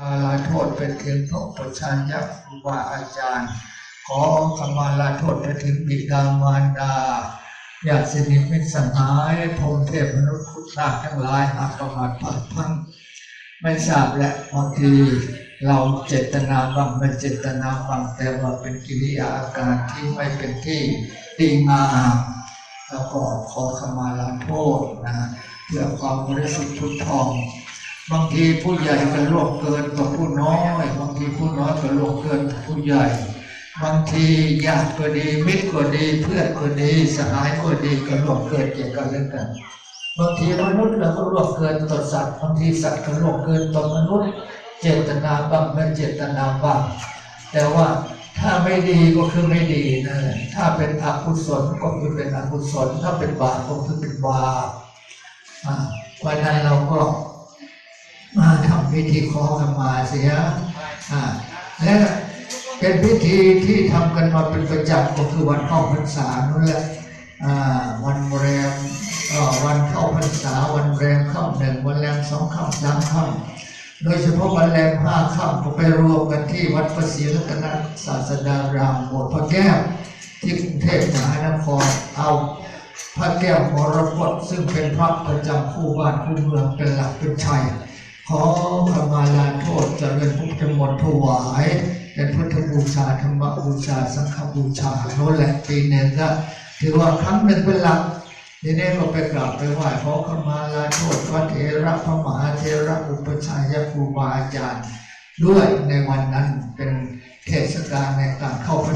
ปาลาโทษไปถึงพระประชานยักษ์ครูบาอาจารย์ ขอขมาลาโทษไปถึงบิดามารดาญาติสนิทมิตรสหายพรหมเทพมนุษย์พุทธาทั้งหลายหากประมาทพลาดพลั้งไม่ทราบและบางทีเราเจตนาบางไม่เจตนาบางแต่ว่าเป็นกิริยาอาการที่ไม่เป็นที่ดีงามแล้วก็ขอขมาลาโทษนะเพื่อความบริสุทธิ์พุทธทอง บางทีผู้ใหญ่ก็ล่วงเกินกว่าผู้น้อย บางทีผู้น้อยก็ล่วงเกินกว่าผู้ใหญ่ บางทีญาติก็ดีมิตรก็ดีเพื่อนก็ดีสหายก็ดีก็ล่วงเกินเกี่ยวกันเรื่องกันบางทีมนุษย์เราก็ล่วงเกินต่อสัตว์บางทีสัตว์ก็ล่วงเกินต่อมนุษย์ เจตนาบ้างไม่เจตนาบ้างแต่ว่าถ้าไม่ดีก็คือไม่ดีนะถ้าเป็นอกุศลก็คือเป็นอกุศลถ้าเป็นบาปก็คือเป็นบาปอ่าวันนั้นเราก็ พิธีขอขมาเสียและเป็นพิธีที่ทำกันมาเป็นประจำก็คือวันเข้าพรรษานั่นแหละอ่าวันแรมวันเข้าพรรษาวันแรมค่ำหนึ่งวันแรมสองค่ำสามค่ำโดยเฉพาะวันแรมห้าค่ำก็ไปรวมกันที่วัดพระศรีรัตนศาสดารามโบสถ์พระแก้วที่กรุงเทพมหานครเอาพระแก้วมรกตซึ่งเป็นพระประจำคู่บ้านคู่เมืองเป็นหลักเป็นชัย ขอขมาลาโทษเจริญพุทธมนต์ถวาย เป็นพุทธบูชาธรรมบูชา สังฆบูชาโน้นแหละปีหนึ่งก็ถือว่าครั้งหนึ่งเป็นหลักทีนี้ก็ไปกราบไปไหว้ขอขมาลาโทษพระเถระพระมหาเถระอุปชฌาย์ครูบาอาจารย์ด้วยในวันนั้นเป็นเทศกาลในการเข้าพรร